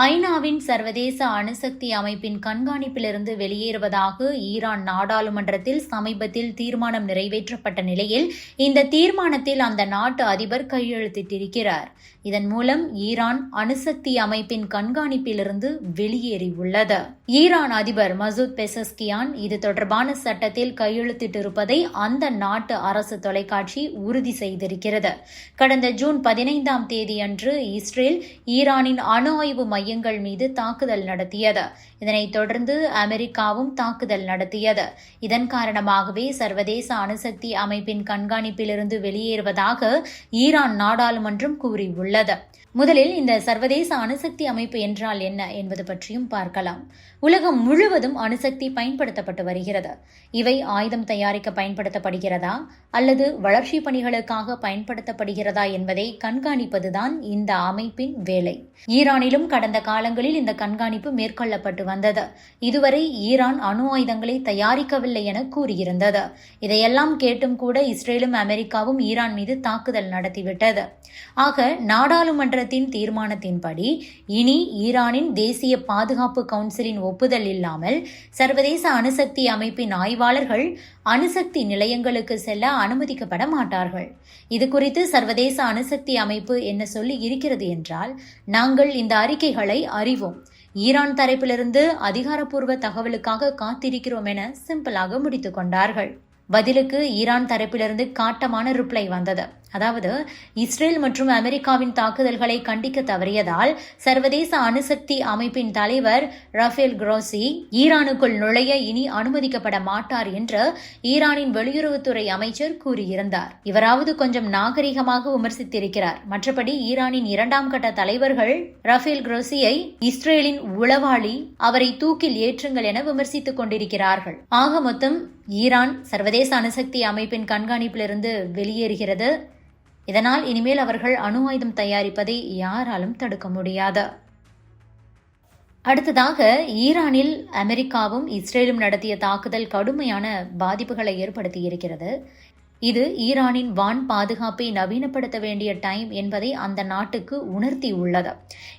ஐநாவின் சர்வதேச அணுசக்தி அமைப்பின் கண்காணிப்பிலிருந்து வெளியேறுவதாக ஈரான் நாடாளுமன்றத்தில் சமீபத்தில் தீர்மானம் நிறைவேற்றப்பட்ட நிலையில் இந்த தீர்மானத்தில் அந்த நாட்டு அதிபர் கையெழுத்திட்டிருக்கிறார். இதன் மூலம் ஈரான் அணுசக்தி அமைப்பின் கண்காணிப்பிலிருந்து வெளியேறியுள்ளது. ஈரான் அதிபர் மசூத் பெசஸ்கியான் இது தொடர்பான சட்டத்தில் கையெழுத்திட்டிருப்பதை அந்த நாட்டு அரசு தொலைக்காட்சி உறுதி செய்திருக்கிறது. கடந்த ஜூன் பதினைந்தாம் தேதியன்று இஸ்ரேல் ஈரானின் அணு ஆய்வு மையங்கள் மீது தாக்குதல் நடத்தியது. இதனைத் தொடர்ந்து அமெரிக்காவும் தாக்குதல் நடத்தியது. இதன் காரணமாகவே சர்வதேச அணுசக்தி அமைப்பின் கண்காணிப்பிலிருந்து வெளியேறுவதாக ஈரான் நாடாளுமன்றம் கூறியுள்ளது. முதலில் இந்த சர்வதேச அணுசக்தி அமைப்பு என்றால் என்ன என்பது பற்றியும் பார்க்கலாம். உலகம் முழுவதும் அணுசக்தி பயன்படுத்தப்பட்டு வருகிறது. இவை ஆயுதம் தயாரிக்க பயன்படுத்தப்படுகிறதா? அல்லது வளர்ச்சி பணிகளுக்காக பயன்படுத்தப்படுகிறதா என்பதை கண்காணிப்பதுதான் இந்த அமைப்பின் வேலை. ஈரானிலும் கடந்த காலங்களில் இந்த கண்காணிப்பு மேற்கொள்ளப்பட்டு வந்தது. இதுவரை ஈரான் அணு ஆயுதங்களை தயாரிக்கவில்லை என கூறியிருந்தது. இதையெல்லாம் கேட்டும் கூட இஸ்ரேலும் அமெரிக்காவும் ஈரான் மீது தாக்குதல் நடத்திவிட்டது. ஆக நாடாளுமன்ற நீதிமன்றத்தின் தீர்மானத்தின்படி இனி ஈரானின் தேசிய பாதுகாப்பு கவுன்சிலின் ஒப்புதல் இல்லாமல் சர்வதேச அணுசக்தி அமைப்பின் ஆய்வாளர்கள் அணுசக்தி நிலையங்களுக்கு செல்ல அனுமதிக்கப்பட மாட்டார்கள். இது குறித்து சர்வதேச அணுசக்தி அமைப்பு என்ன சொல்லி இருக்கிறது என்றால் நாங்கள் இந்த அறிக்கைகளை அறிவோம். ஈரான் தரப்பிலிருந்து அதிகாரப்பூர்வ தகவலுக்காக காத்திருக்கிறோம் என சிம்பிளாக முடித்துக் கொண்டார்கள். பதிலுக்கு ஈரான் தரப்பிலிருந்து காட்டமான ரிப்ளை வந்தது. அதாவது இஸ்ரேல் மற்றும் அமெரிக்காவின் தாக்குதல்களை கண்டிக்க தவறியதால் சர்வதேச அணுசக்தி அமைப்பின் தலைவர் ரஃபேல் குரோசி ஈரானுக்குள் நுழைய இனி அனுமதிக்கப்பட மாட்டார் என்று ஈரானின் வெளியுறவுத்துறை அமைச்சர் கூறியிருந்தார். இவராவது கொஞ்சம் நாகரிகமாக விமர்சித்திருக்கிறார். மற்றபடி ஈரானின் இரண்டாம் கட்ட தலைவர்கள் ரஃபேல் குரோசியை இஸ்ரேலின் உளவாளி அவரை தூக்கில் ஏற்றுங்கள் என விமர்சித்துக் கொண்டிருக்கிறார்கள். ஆக மொத்தம் ஈரான் சர்வதேச அணுசக்தி அமைப்பின் கண்காணிப்பிலிருந்து வெளியேறுகிறது. இதனால் இனிமேல் அவர்கள் அணு ஆயுதம் தயாரிப்பதை யாராலும் தடுக்க முடியாது. அடுத்ததாக ஈரானில் அமெரிக்காவும் இஸ்ரேலும் நடத்திய தாக்குதல் கடுமையான பாதிப்புகளை ஏற்படுத்தியிருக்கிறது. இது ஈரானின் வான் பாதுகாப்பை நவீனப்படுத்த வேண்டிய டைம் என்பதை அந்த நாட்டுக்கு உணர்த்தியுள்ளது.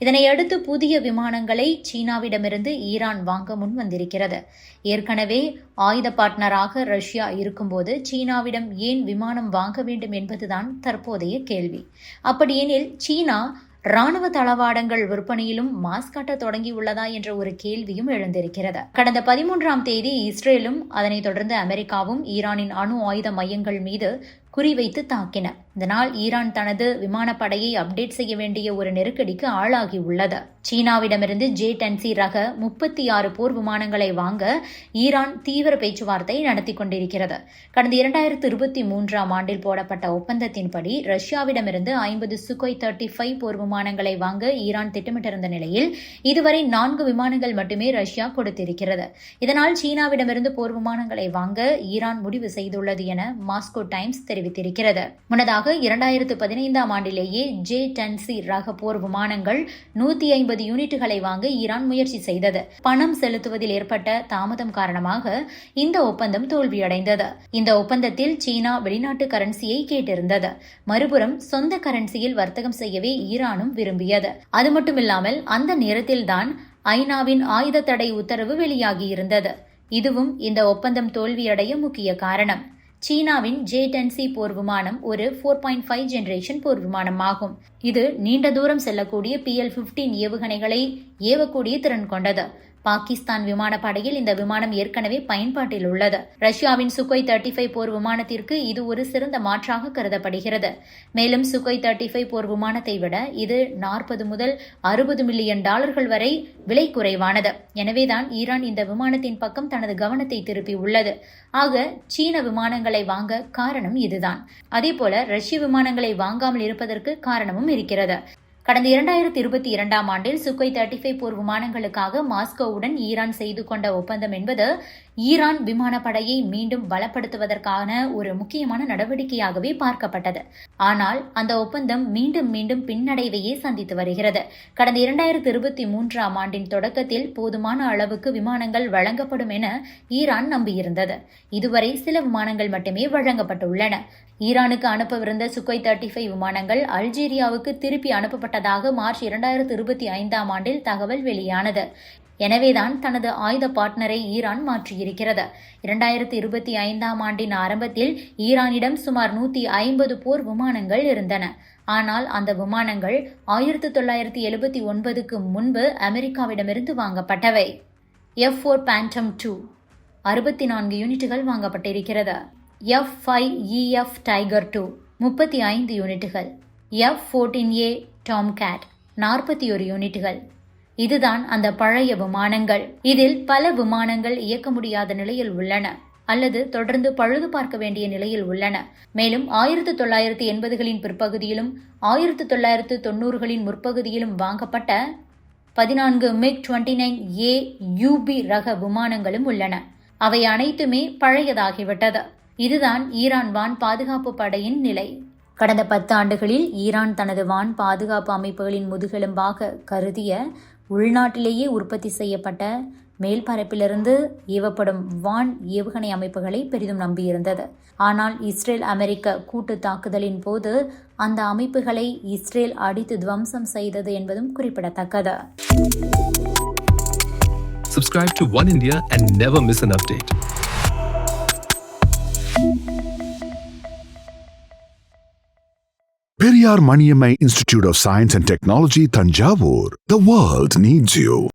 இதனையடுத்து புதிய விமானங்களை சீனாவிடமிருந்து ஈரான் வாங்க முன்வந்திருக்கிறது ஏற்கனவே ஆயுத பார்ட்னராக ரஷ்யா இருக்கும்போது சீனாவிடம் ஏன் விமானம் வாங்க வேண்டும் என்பதுதான் தற்போதைய கேள்வி. அப்படியெனில் சீனா ராணுவ தளவாடங்கள் விற்பனையிலும் மாஸ் காட்ட தொடங்கியுள்ளதா என்ற ஒரு கேள்வியும் எழுந்திருக்கிறது. கடந்த பதிமூன்றாம் தேதி இஸ்ரேலும் அதனைத் தொடர்ந்து அமெரிக்காவும் ஈரானின் அணு ஆயுத மையங்கள் மீது குறிவைத்து தாக்கின. இதனால் ஈரான் தனது விமானப்படையை அப்டேட் செய்ய வேண்டிய ஒரு நெருக்கடிக்கு ஆளாகி உள்ளது. சீனாவிடமிருந்து ஜே டென்சி ரக முப்பத்தி ஆறு போர் விமானங்களை வாங்க ஈரான் தீவிர பேச்சுவார்த்தை நடத்தி கொண்டிருக்கிறது. கடந்த இரண்டாயிரத்து இருபத்தி மூன்றாம் ஆண்டில் போடப்பட்ட ஒப்பந்தத்தின்படி ரஷ்யாவிடமிருந்து ஐம்பது சுகோய் தேர்ட்டி ஃபைவ் போர் விமானங்களை வாங்க ஈரான் திட்டமிட்டிருந்த நிலையில் இதுவரை நான்கு விமானங்கள் மட்டுமே ரஷ்யா கொடுத்திருக்கிறது. இதனால் சீனாவிடமிருந்து போர் விமானங்களை வாங்க ஈரான் முடிவு செய்துள்ளது என மாஸ்கோ டைம்ஸ் தெரிவித்தது தெரிவித்திருக்கிறது முன்னதாக இரண்டாயிரத்து பதினைந்தாம் ஆண்டிலேயே ஜே டென் சி ரக போர் விமானங்கள் நூத்தி ஐம்பது யூனிட்டுகளை வாங்க ஈரான் முயற்சி செய்தது. பணம் செலுத்துவதில் ஏற்பட்ட தாமதம் காரணமாக இந்த ஒப்பந்தம் தோல்வியடைந்தது. இந்த ஒப்பந்தத்தில் சீனா வெளிநாட்டு கரன்சியை கேட்டிருந்தது. மறுபுறம் சொந்த கரன்சியில் வர்த்தகம் செய்யவே ஈரானும் விரும்பியது. அது மட்டுமில்லாமல் அந்த நேரத்தில்தான் ஐநாவின் ஆயுத தடை உத்தரவு வெளியாகியிருந்தது. இதுவும் இந்த ஒப்பந்தம் தோல்வியடைய முக்கிய காரணம். சீனாவின் ஜே டென்சி போர் விமானம் ஒரு ஃபோர் பாயிண்ட் ஃபைவ் ஜெனரேஷன் போர் விமானம் ஆகும் இது நீண்ட தூரம் செல்லக்கூடிய பி எல் பிப்டீன் ஏவுகணைகளை ஏவக்கூடிய திறன் கொண்டது. பாகிஸ்தான் விமானப்படையில் இந்த விமானம் ஏற்கனவே பயன்பாட்டில் உள்ளது. ரஷ்யாவின் சுகோய் தேர்ட்டி ஃபைவ் போர் விமானத்திற்கு இது ஒரு சிறந்த மாற்றாக கருதப்படுகிறது. மேலும் சுகோய் தேர்ட்டி ஃபைவ் போர் விமானத்தை விட இது நாற்பது முதல் அறுபது மில்லியன் டாலர்கள் வரை விலை குறைவானது. எனவேதான் ஈரான் இந்த விமானத்தின் பக்கம் தனது கவனத்தை திருப்பி உள்ளது. ஆக சீன விமானங்களை வாங்க காரணம் இதுதான். அதேபோல ரஷ்ய விமானங்களை வாங்காமல் இருப்பதற்கு காரணமும் இருக்கிறது. கடந்த இரண்டாயிரத்தி இருபத்தி இரண்டாம் ஆண்டில் சுக்கோய் தேர்ட்டி ஃபைவ் போர் விமானங்களுக்காக மாஸ்கோவுடன் ஈரான் செய்து கொண்ட ஒப்பந்தம் என்பது ஈரான் விமானப்படையை மீண்டும் பலப்படுத்துவதற்கான ஒரு முக்கியமான நடவடிக்கையாகவே பார்க்கப்பட்டது. ஆனால் அந்த ஒப்பந்தம் மீண்டும் மீண்டும் பின்னடைவையே சந்தித்து வருகிறது. கடந்த இரண்டாயிரத்தி இருபத்தி மூன்றாம் ஆண்டின் தொடக்கத்தில் போதுமான அளவுக்கு விமானங்கள் வழங்கப்படும் என ஈரான் நம்பியிருந்தது. இதுவரை சில விமானங்கள் மட்டுமே வழங்கப்பட்டுள்ளன. ஈரானுக்கு அனுப்பவிருந்த சுக்கோய் தேர்ட்டி ஃபைவ் விமானங்கள் அல்ஜீரியாவுக்கு திருப்பி அனுப்பப்பட்டதாக மார்ச் இரண்டாயிரத்தி இருபத்தி ஐந்தாம் ஆண்டில் தகவல் வெளியானது. எனவேதான் தனது ஆயுத பார்ட்னரை ஈரான் மாற்றியிருக்கிறது. இரண்டாயிரத்தி இருபத்தி ஐந்தாம் ஆண்டின் ஆரம்பத்தில் ஈரானிடம் சுமார் நூற்றி ஐம்பது போர் விமானங்கள் இருந்தன. ஆனால் அந்த விமானங்கள் ஆயிரத்தி தொள்ளாயிரத்தி எழுபத்தி ஒன்பதுக்கு முன்பு அமெரிக்காவிடமிருந்து வாங்கப்பட்டவை. எஃப் ஃபோர் பேண்டம் டூ அறுபத்தி நான்கு யூனிட்டுகள் வாங்கப்பட்டிருக்கிறது. F five EF Tiger two முப்பத்தி ஐந்து யூனிட்டுகள். F fourteen A Tomcat நாற்பத்தி ஒரு யூனிட்டுகள். இதுதான் அந்த பழைய விமானங்கள். இதில் பல விமானங்கள் இயக்க முடியாத நிலையில் உள்ளன அல்லது தொடர்ந்து பழுது பார்க்க வேண்டிய நிலையில் உள்ளன. மேலும் ஆயிரத்து தொள்ளாயிரத்து எண்பதுகளின் பிற்பகுதியிலும் ஆயிரத்து தொள்ளாயிரத்து தொண்ணூறுகளின் முற்பகுதியிலும் வாங்கப்பட்ட பதினான்கு MiG twenty nine A UP ரக விமானங்களும் உள்ளன. அவை அனைத்துமே பழையதாகிவிட்டது. இதுதான் ஈரான் வான் பாதுகாப்பு படையின் நிலை. கடந்த பத்து ஆண்டுகளில் ஈரான் தனது வான் பாதுகாப்பு அமைப்புகளின் முதுகெலும்பாக கருதிய உள்நாட்டிலேயே உற்பத்தி செய்யப்பட்ட மேல்பரப்பிலிருந்து ஏவப்படும் வான் ஏவுகணை அமைப்புகளை பெரிதும் நம்பியிருந்தது ஆனால் இஸ்ரேல் அமெரிக்க கூட்டு தாக்குதலின் போது அந்த அமைப்புகளை இஸ்ரேல் அடித்து துவம்சம் செய்தது என்பதும் குறிப்பிடத்தக்கது Subscribe to One India and never miss an update. R. Maniyamai Institute of Science and Technology, Tanjavur. The world needs you.